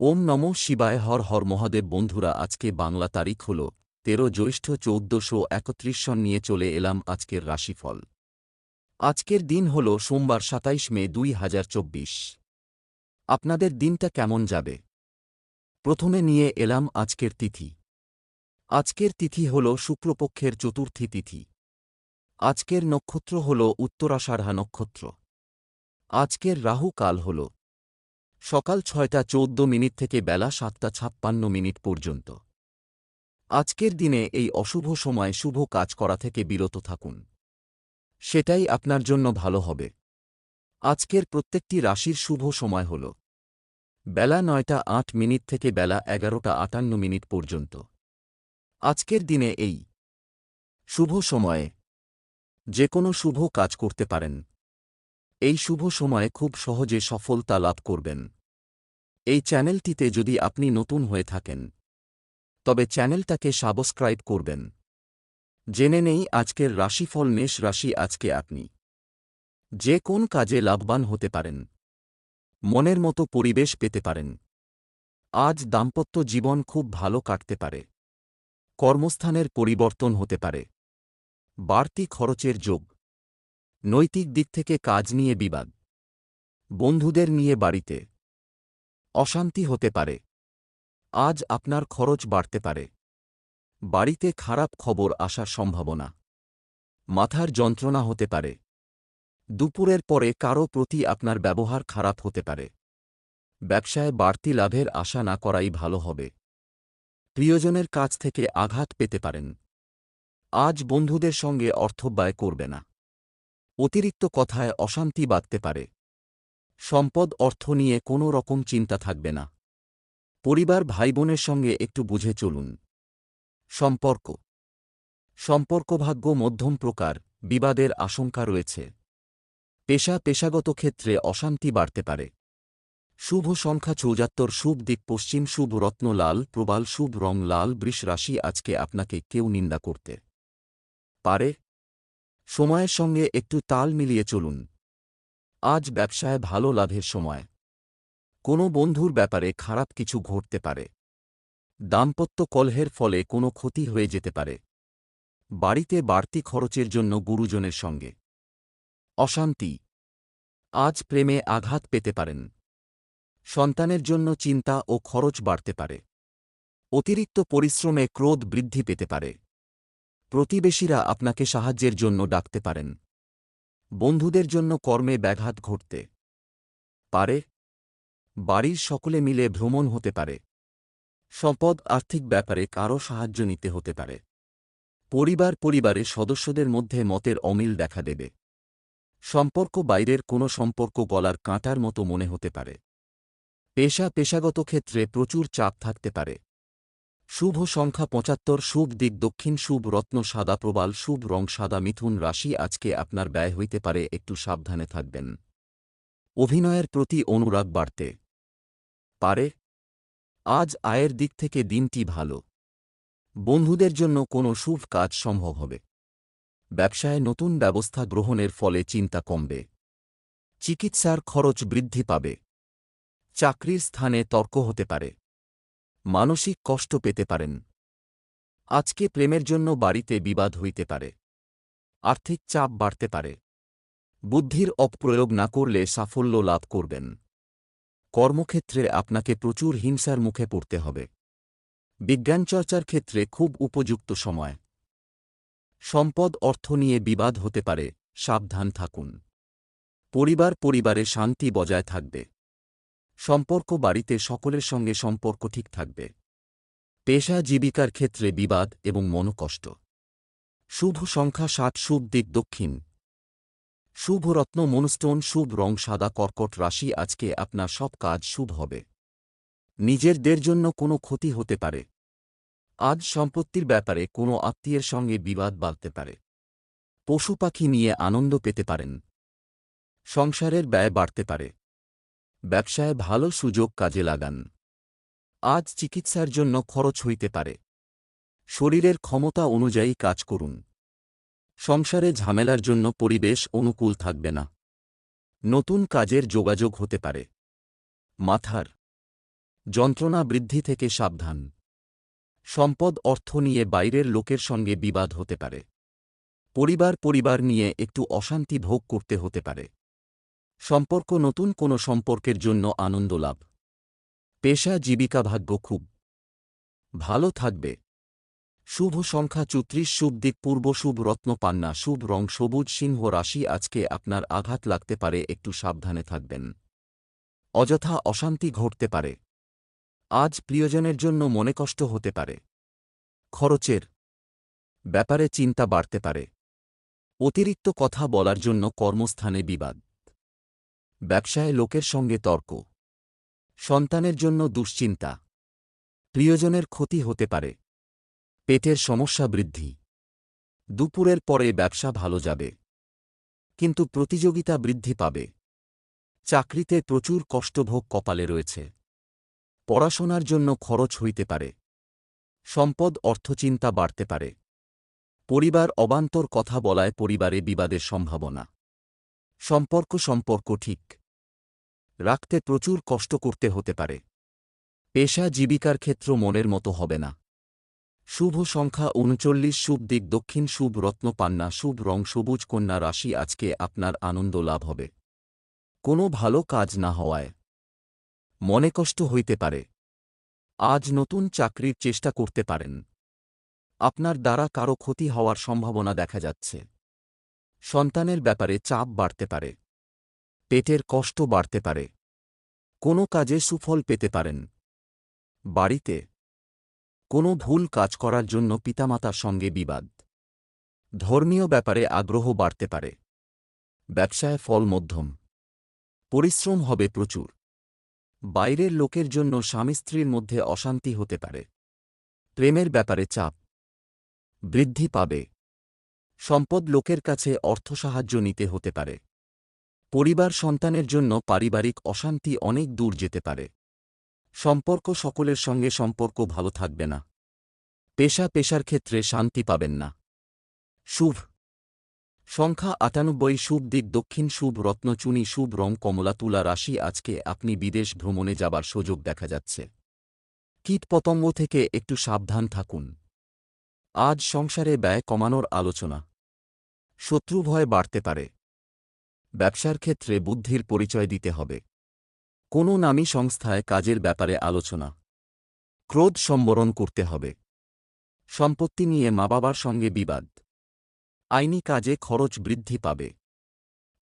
ওম নম শিবায়, হর হর মহাদেব বন্ধুরা, আজকে বাংলা তারিখ হল তেরো জ্যৈষ্ঠ চৌদ্দশো একত্রিশ সন নিয়ে চলে এলাম আজকের রাশিফল। আজকের দিন হল সোমবার সাতাইশ মে দুই হাজার চব্বিশ। আপনাদের দিনটা কেমন যাবে? প্রথমে নিয়ে এলাম আজকের তিথি। আজকের তিথি হল শুক্লপক্ষের চতুর্থী তিথি। আজকের নক্ষত্র হল উত্তরাষাঢ়া নক্ষত্র। আজকের রাহু কাল হল সকাল ছয়টা চৌদ্দ মিনিট থেকে বেলা সাতটা ছাপ্পান্ন মিনিট পর্যন্ত। আজকের দিনে এই অশুভ সময় শুভ কাজ করা থেকে বিরত থাকুন। সেটাই আপনার জন্য ভালো হবে। আজকের প্রত্যেকটি রাশির শুভ সময় হল বেলা নয়টা আট মিনিট থেকে বেলা এগারোটা আটান্ন মিনিট পর্যন্ত। আজকের দিনে এই শুভ সময়ে যে কোনো শুভ কাজ করতে পারেন। এই শুভ সময়ে খুব সহজে সফলতা লাভ করবেন। এই চ্যানেলটিতে যদি আপনি নতুন হয়ে থাকেন, তবে চ্যানেলটাকে সাবস্ক্রাইব করবেন। জেনে নেই আজকের রাশিফল, মেষ রাশি আজকে আপনি। যে কোন কাজে লাভবান হতে পারেন, মনের মতো পরিবেশ পেতে পারেন। আজ দাম্পত্য জীবন খুব ভালো কাটতে পারে। কর্মস্থানের পরিবর্তন হতে পারে। বাড়তি খরচের যোগ। নৈতিক দিক থেকে কাজ নিয়ে বিবাদ। বন্ধুদের নিয়ে বাড়িতে। অশান্তি হতে পারে। আজ আপনার খরচ বাড়তে পারে। বাড়িতে খারাপ খবর আসার সম্ভাবনা। মাথার যন্ত্রণা হতে পারে। দুপুরের পরে কারও প্রতি আপনার ব্যবহার খারাপ হতে পারে। ব্যবসায় বাড়তি লাভের আশা না করাই ভালো হবে। প্রিয়জনের কাছ থেকে আঘাত পেতে পারেন। আজ বন্ধুদের সঙ্গে অর্থব্যয় করবে না। অতিরিক্ত কথায় অশান্তি বাঁধতে পারে। সম্পদ, অর্থ নিয়ে কোনো রকম চিন্তা থাকবে না। পরিবার ভাইবোনের সঙ্গে একটু বুঝে চলুন। সম্পর্ক। সম্পর্কভাগ্য মধ্যম প্রকার, বিবাদের আশঙ্কা রয়েছে। পেশা পেশাগত ক্ষেত্রে অশান্তি বাড়তে পারে। শুভ সংখ্যা চৌজাত্তর শুভ দিক পশ্চিম, শুভ রত্ন লাল, প্রবাল, শুভ রং লাল, বৃষ রাশি আজকে আপনাকে কেউ নিন্দা করতে পারে। সময়ের সঙ্গে একটু তাল মিলিয়ে চলুন। আজ ব্যবসায় ভালো লাভের সময়। কোনো বন্ধুর ব্যাপারে খারাপ কিছু ঘটতে পারে। দাম্পত্য কলহের ফলে কোনো ক্ষতি হয়ে যেতে পারে। বাড়িতে বাড়তি খরচের জন্য গুরুজনের সঙ্গে। অশান্তি। আজ প্রেমে আঘাত পেতে পারেন। সন্তানের জন্য চিন্তা ও খরচ বাড়তে পারে। অতিরিক্ত পরিশ্রমে ক্রোধ বৃদ্ধি পেতে পারে। প্রতিবেশীরা আপনাকে সাহায্যের জন্য ডাকতে পারেন। বন্ধুদের জন্য কর্মে ব্যাঘাত ঘটতে পারে। বাড়ির সকলে মিলে ভ্রমণ হতে পারে। সম্পদ, আর্থিক ব্যাপারে কারও সাহায্য নিতে হতে পারে। পরিবার পরিবারের সদস্যদের মধ্যে মতের অমিল দেখা দেবে। সম্পর্ক বাইরের কোনো সম্পর্ক গলার কাঁটার মতো মনে হতে পারে। পেশা, পেশাগত ক্ষেত্রে প্রচুর চাপ থাকতে পারে। শুভ সংখ্যা পঁচাত্তর, শুভ দিক দক্ষিণ, শুভ রত্ন সাদা প্রবাল, শুভ রং সাদা মিথুন রাশি আজকে আপনার ব্যয় হইতে পারে, একটু সাবধানে থাকবেন। অভিনয়ের প্রতি অনুরাগ বাড়তে পারে। আজ আয়ের দিক থেকে দিনটি ভালো। বন্ধুদের জন্য কোনো শুভ কাজ সম্ভব হবে। ব্যবসায় নতুন ব্যবস্থা গ্রহণের ফলে চিন্তা কমবে। চিকিৎসার খরচ বৃদ্ধি পাবে। চাকরির স্থানে তর্ক হতে পারে। মানসিক কষ্ট পেতে পারেন। আজকে প্রেমের জন্য বাড়িতে বিবাদ হইতে পারে। আর্থিক চাপ বাড়তে পারে। বুদ্ধির অপ্রয়োগ না করলে সাফল্য লাভ করবেন। কর্মক্ষেত্রে আপনাকে প্রচুর হিংসার মুখে পড়তে হবে। বিজ্ঞান চর্চার ক্ষেত্রে খুব উপযুক্ত সময়। সম্পদ অর্থ নিয়ে বিবাদ হতে পারে, সাবধান থাকুন। পরিবার পরিবারে শান্তি বজায় থাকবে। সম্পর্ক বাড়িতে সকলের সঙ্গে সম্পর্ক ঠিক থাকবে। পেশা জীবিকার ক্ষেত্রে বিবাদ এবং মনকষ্ট। শুভ সংখ্যা সাত শুভ দিক দক্ষিণ। শুভ রত্ন, মনস্টোন, শুভ রং, সাদা, কর্কট রাশি, আজকে আপনার সব কাজ শুভ হবে। নিজেরদের জন্য কোনো ক্ষতি হতে পারে। আজ সম্পত্তির ব্যাপারে কোনো আত্মীয়ের সঙ্গে বিবাদ বাড়তে পারে। পশু পাখি নিয়ে আনন্দ পেতে পারেন। সংসারের ব্যয় বাড়তে পারে। ব্যবসায় ভালো সুযোগ কাজে লাগান। আজ চিকিৎসার জন্য খরচ হইতে পারে। শরীরের ক্ষমতা অনুযায়ী কাজ করুন। সংসারে ঝামেলার জন্য পরিবেশ অনুকূল থাকবে না। নতুন কাজের যোগাযোগ হতে পারে। মাথার যন্ত্রণা বৃদ্ধি থেকে সাবধান। সম্পদ অর্থ নিয়ে বাইরের লোকের সঙ্গে বিবাদ হতে পারে। পরিবার পরিবার নিয়ে একটু অশান্তি ভোগ করতে হতে পারে। সম্পর্ক নতুন কোনো সম্পর্কের জন্য আনন্দ লাভ। পেশা জীবিকা ভাগ্য খুব। ভালো থাকবে। শুভ সংখ্যা চুত্রিশ, শুভ দিক পূর্ব, শুভ রত্ন পান্না, শুভ রং সবুজ, সিংহ রাশি আজকে আপনার আঘাত লাগতে পারে, একটু সাবধানে থাকবেন। অযথা অশান্তি ঘটতে পারে। আজ প্রিয়জনের জন্য মনে কষ্ট হতে পারে। খরচের ব্যাপারে চিন্তা বাড়তে পারে। অতিরিক্ত কথা বলার জন্য কর্মস্থানে বিবাদ। ব্যবসায় লোকের সঙ্গে তর্ক। সন্তানের জন্য দুশ্চিন্তা। প্রিয়জনের ক্ষতি হতে পারে। পেটের সমস্যা বৃদ্ধি। দুপুরের পরে ব্যবসা ভালো যাবে। কিন্তু প্রতিযোগিতা বৃদ্ধি পাবে। চাকরিতে প্রচুর কষ্টভোগ কপালে রয়েছে। পড়াশোনার জন্য খরচ হইতে পারে। সম্পদ অর্থচিন্তা বাড়তে পারে। পরিবার অবান্তর কথা বলায় পরিবারে বিবাদের সম্ভাবনা। সম্পর্ক সম্পর্ক ঠিক। রাখতে প্রচুর কষ্ট করতে হতে পারে। পেশা জীবিকার ক্ষেত্র মনের মতো হবে না। শুভ সংখ্যা উনচল্লিশ, শুভ দিক দক্ষিণ, শুভ রত্ন পান্না, শুভ রং, সবুজ কন্যা রাশি আজকে আপনার আনন্দ লাভ হবে। কোনো ভালো কাজ না হওয়ায়। মনে কষ্ট হইতে পারে। আজ নতুন চাকরির চেষ্টা করতে পারেন। আপনার দ্বারা কারও ক্ষতি হওয়ার সম্ভাবনা দেখা যাচ্ছে। সন্তানের ব্যাপারে চাপ বাড়তে পারে। পেটের কষ্ট বাড়তে পারে। কোনো কাজে সুফল পেতে পারেন। বাড়িতে কোনো ভুল কাজ করার জন্য পিতামাতার সঙ্গে বিবাদ। ধর্মীয় ব্যাপারে আগ্রহ বাড়তে পারে। ব্যবসায় ফল মধ্যম। পরিশ্রম হবে প্রচুর। বাইরের লোকের জন্য স্বামী স্ত্রীর মধ্যে অশান্তি হতে পারে। প্রেমের ব্যাপারে চাপ। বৃদ্ধি পাবে। সম্পদ লোকের কাছে অর্থ সাহায্য নিতে হতে পারে। পরিবার সন্তানের জন্য পারিবারিক অশান্তি অনেক দূর যেতে পারে। সম্পর্ক সকলের সঙ্গে সম্পর্ক ভালো থাকবে না। পেশা পেশার ক্ষেত্রে শান্তি পাবেন না। শুভ। সংখ্যা আটানব্বই শুভ দিক দক্ষিণ শুভ রত্নচুনি শুভ রং কমলা তুলা রাশি আজকে আপনি বিদেশ ভ্রমণে যাবার সুযোগ দেখা যাচ্ছে। কীটপতঙ্গ থেকে একটু সাবধান থাকুন। আজ সংসারে ব্যয় কমানোর আলোচনা। শত্রু ভয় বাড়তে পারে। ব্যবসার ক্ষেত্রে বুদ্ধির পরিচয় দিতে হবে। কোনো নামী সংস্থায় কাজের ব্যাপারে আলোচনা। ক্রোধ সম্বরণ করতে হবে। সম্পত্তি নিয়ে মা বাবার সঙ্গে বিবাদ। আইনি কাজে খরচ বৃদ্ধি পাবে।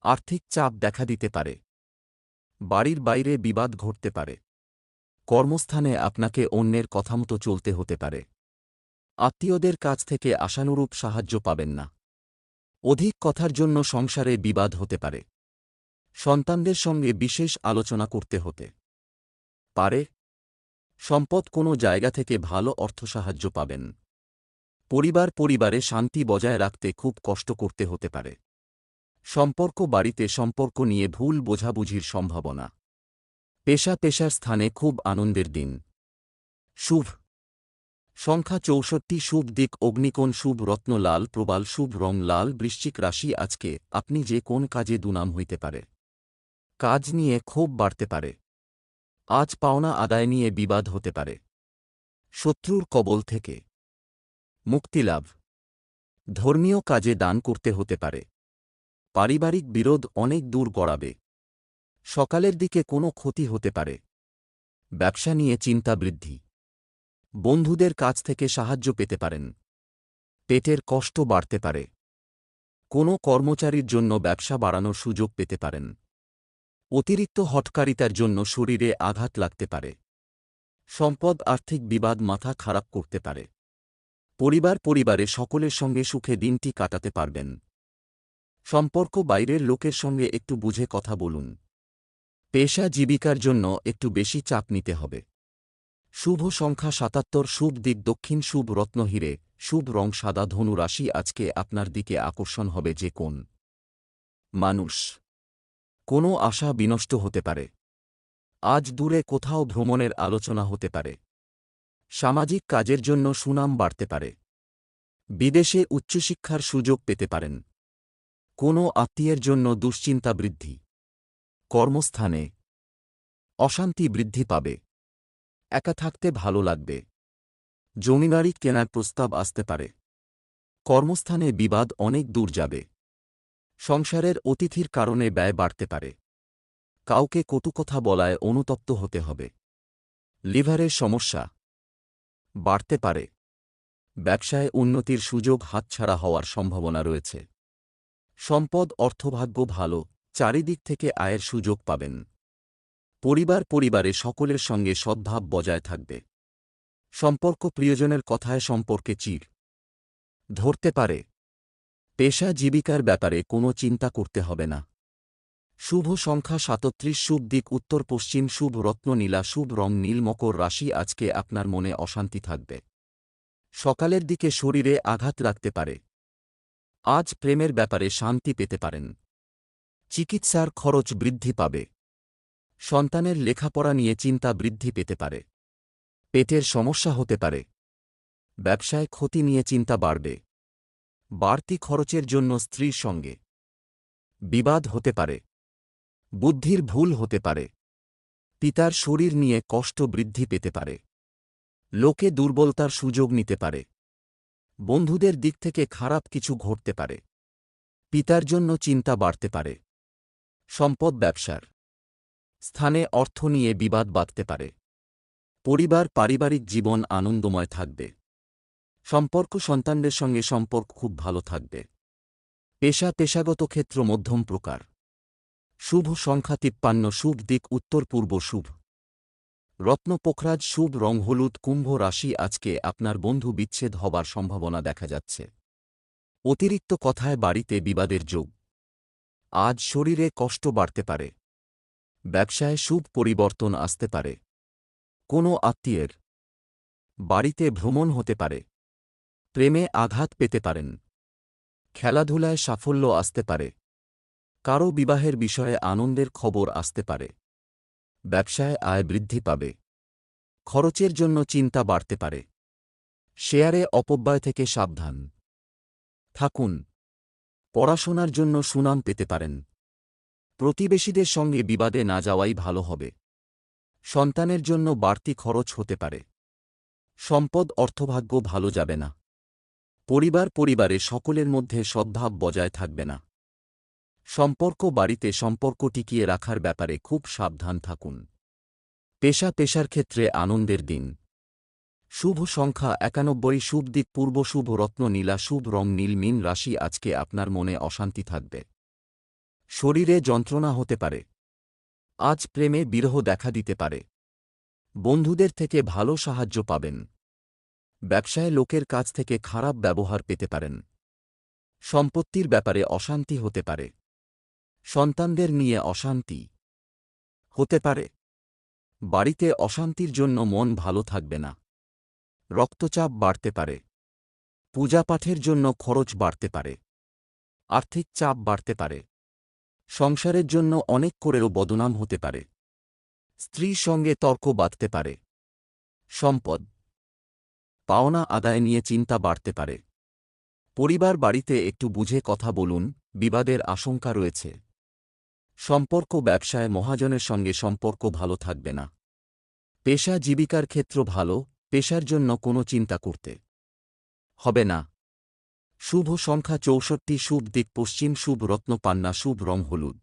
আর্থিক চাপ দেখা দিতে পারে। বাড়ির বাইরে বিবাদ ঘটতে পারে। কর্মস্থানে আপনাকে অন্যের কথামতো চলতে হতে পারে। আত্মীয়দের কাছ থেকে আশানুরূপ সাহায্য পাবেন না। অধিক কথার জন্য সংসারে বিবাদ হতে পারে। সন্তানদের সঙ্গে বিশেষ আলোচনা করতে হতে পারে। সম্পদ কোনো জায়গা থেকে ভালো অর্থ সাহায্য পাবেন। পরিবার পরিবারে শান্তি বজায় রাখতে খুব কষ্ট করতে হতে পারে। সম্পর্ক বাড়িতে সম্পর্ক নিয়ে ভুল বোঝাবুঝির সম্ভাবনা। পেশা পেশার স্থানে খুব আনন্দের দিন। শুভ সংখ্যা চৌষট্টি শুভ দিক অগ্নিকোণ শুভ রত্ন লাল প্রবাল শুভ রং লাল বৃশ্চিক রাশি আজকে আপনি যে কোন কাজে দুনাম হইতে পারে। কাজ নিয়ে ক্ষোভ বাড়তে পারে। আজ পাওনা আদায় নিয়ে বিবাদ হতে পারে। শত্রুর কবল থেকে মুক্তিলাভ ধর্মীয় কাজে দান করতে হতে পারে। পারিবারিক বিরোধ অনেক দূর গড়াবে। সকালের দিকে কোনো ক্ষতি হতে পারে। ব্যবসা নিয়ে চিন্তা বৃদ্ধি। বন্ধুদের কাছ থেকে সাহায্য পেতে পারেন। পেটের কষ্ট বাড়তে পারে। কোনো কর্মচারীর জন্য ব্যবসা বাড়ানোর সুযোগ পেতে পারেন। অতিরিক্ত হটকারিতার জন্য শরীরে আঘাত লাগতে পারে। সম্পদ আর্থিক বিবাদ মাথা খারাপ করতে পারে। পরিবার পরিবারে সকলের সঙ্গে সুখে দিনটি কাটাতে পারবেন। সম্পর্ক বাইরের লোকের সঙ্গে একটু বুঝে কথা বলুন। পেশা জীবিকার জন্য একটু বেশি চাপ নিতে হবে। শুভ সংখ্যা সাতাত্তর, শুভ দিক দক্ষিণ, শুভ রত্ন হিরে, শুভ রং সাদা, ধনু রাশি আজকে আপনার দিকে আকর্ষণ হবে যে কোন মানুষ। কোনো আশা বিনষ্ট হতে পারে। আজ দূরে কোথাও ভ্রমণের আলোচনা হতে পারে। সামাজিক কাজের জন্য সুনাম বাড়তে পারে। বিদেশে উচ্চশিক্ষার সুযোগ পেতে পারেন। কোনো আত্মীয়ের জন্য দুশ্চিন্তা বৃদ্ধি। কর্মস্থানে অশান্তি বৃদ্ধি পাবে। একা থাকতে ভালো লাগবে। জমিবাড়ি কেনার প্রস্তাব আসতে পারে। কর্মস্থানে বিবাদ অনেক দূর যাবে। সংসারের অতিথির কারণে ব্যয় বাড়তে পারে। কাউকে কটু কথা বলায় অনুতপ্ত হতে হবে। লিভারের সমস্যা বাড়তে পারে। ব্যবসায় উন্নতির সুযোগ হাতছাড়া হওয়ার সম্ভাবনা রয়েছে। সম্পদ অর্থভাগ্য ভালো, চারিদিক থেকে আয়ের সুযোগ পাবেন। পরিবার পরিবারে সকলের সঙ্গে সদ্ভাব বজায় থাকবে। সম্পর্ক প্রিয়জনের কথায় সম্পর্কে চির। ধরতে পারে, পেশা জীবিকার ব্যাপারে কোনো চিন্তা করতে হবে না। শুভ সংখ্যা সাতত্রিশ, শুভ দিক উত্তর পশ্চিম, শুভ রত্ন নীলা, শুভ রং নীল, মকর রাশি আজকে আপনার মনে অশান্তি থাকবে। সকালের দিকে শরীরে আঘাত রাখতে পারে। আজ প্রেমের ব্যাপারে শান্তি পেতে পারেন। চিকিৎসার খরচ বৃদ্ধি পাবে। সন্তানের লেখাপড়া নিয়ে চিন্তা বৃদ্ধি পেতে পারে। পেটের সমস্যা হতে পারে। ব্যবসায় ক্ষতি নিয়ে চিন্তা বাড়বে। বাড়তি খরচের জন্য স্ত্রীর সঙ্গে বিবাদ হতে পারে। বুদ্ধির ভুল হতে পারে। পিতার শরীর নিয়ে কষ্ট বৃদ্ধি পেতে পারে। লোকে দুর্বলতার সুযোগ নিতে পারে। বন্ধুদের দিক থেকে খারাপ কিছু ঘটতে পারে। পিতার জন্য চিন্তা বাড়তে পারে। সম্পদ ব্যবসার স্থানে অর্থ নিয়ে বিবাদ বাঁধতে পারে। পরিবার পারিবারিক জীবন আনন্দময় থাকবে। সম্পর্ক সন্তানদের সঙ্গে সম্পর্ক খুব ভালো থাকবে। পেশা পেশাগত ক্ষেত্র মধ্যম প্রকার। শুভ সংখ্যা তিপ্পান্ন, শুভ দিক উত্তর পূর্ব শুভ। রত্ন পোখরাজ, শুভ রং হলুদ, কুম্ভ রাশি আজকে আপনার বন্ধু বিচ্ছেদ হবার সম্ভাবনা দেখা যাচ্ছে। অতিরিক্ত কথায় বাড়িতে বিবাদের যোগ। আজ শরীরে কষ্ট বাড়তে পারে। ব্যবসায় শুভ পরিবর্তন আসতে পারে। কোনো আত্মীয়ের বাড়িতে ভ্রমণ হতে পারে। প্রেমে আঘাত পেতে পারেন। খেলাধুলায় সাফল্য আসতে পারে। কারও বিবাহের বিষয়ে আনন্দের খবর আসতে পারে। ব্যবসায় আয় বৃদ্ধি পাবে। খরচের জন্য চিন্তা বাড়তে পারে। শেয়ারে অপব্যয় থেকে সাবধান। থাকুন। পড়াশোনার জন্য সুনাম পেতে পারেন। প্রতিবেশীদের সঙ্গে বিবাদে না যাওয়াই ভালো হবে। সন্তানের জন্য বাড়তি খরচ হতে পারে। সম্পদ অর্থভাগ্য ভালো যাবে না। পরিবার পরিবারে সকলের মধ্যে সদ্ভাব বজায় থাকবে না। সম্পর্ক বাড়িতে সম্পর্ক টিকিয়ে রাখার ব্যাপারে খুব সাবধান থাকুন। পেশা পেশার ক্ষেত্রে আনন্দের দিন। শুভ সংখ্যা একানব্বই, শুভ দিক, পূর্ব শুভ রত্ন, নীলা, শুভ রং, নীল, মিন রাশি আজকে আপনার মনে অশান্তি থাকবে। শরীরে যন্ত্রণা হতে পারে। আজ প্রেমে বিরহ দেখা দিতে পারে। বন্ধুদের থেকে ভালো সাহায্য পাবেন। ব্যবসায় লোকের কাছ থেকে খারাপ ব্যবহার পেতে পারেন। সম্পত্তির ব্যাপারে অশান্তি হতে পারে। সন্তানদের নিয়ে অশান্তি হতে পারে। বাড়িতে অশান্তির জন্য মন ভালো থাকবে না। রক্তচাপ বাড়তে পারে। পূজাপাঠের জন্য খরচ বাড়তে পারে। আর্থিক চাপ বাড়তে পারে। সংসারের জন্য অনেক করেও বদনাম হতে পারে। স্ত্রীর সঙ্গে তর্ক বাঁধতে পারে। সম্পদ। পাওনা আদায় নিয়ে চিন্তা বাড়তে পারে। পরিবার বাড়িতে একটু বুঝে কথা বলুন, বিবাদের আশঙ্কা রয়েছে। সম্পর্ক ব্যবসায় মহাজনের সঙ্গে সম্পর্ক ভালো থাকবে না। পেশা জীবিকার ক্ষেত্র ভালো, পেশার জন্য কোনো চিন্তা করতে হবে না। শুভ সংখ্যা চৌষট্টি শুভ দিক পশ্চিম শুভ রত্ন পান্না শুভ রং হলুদ।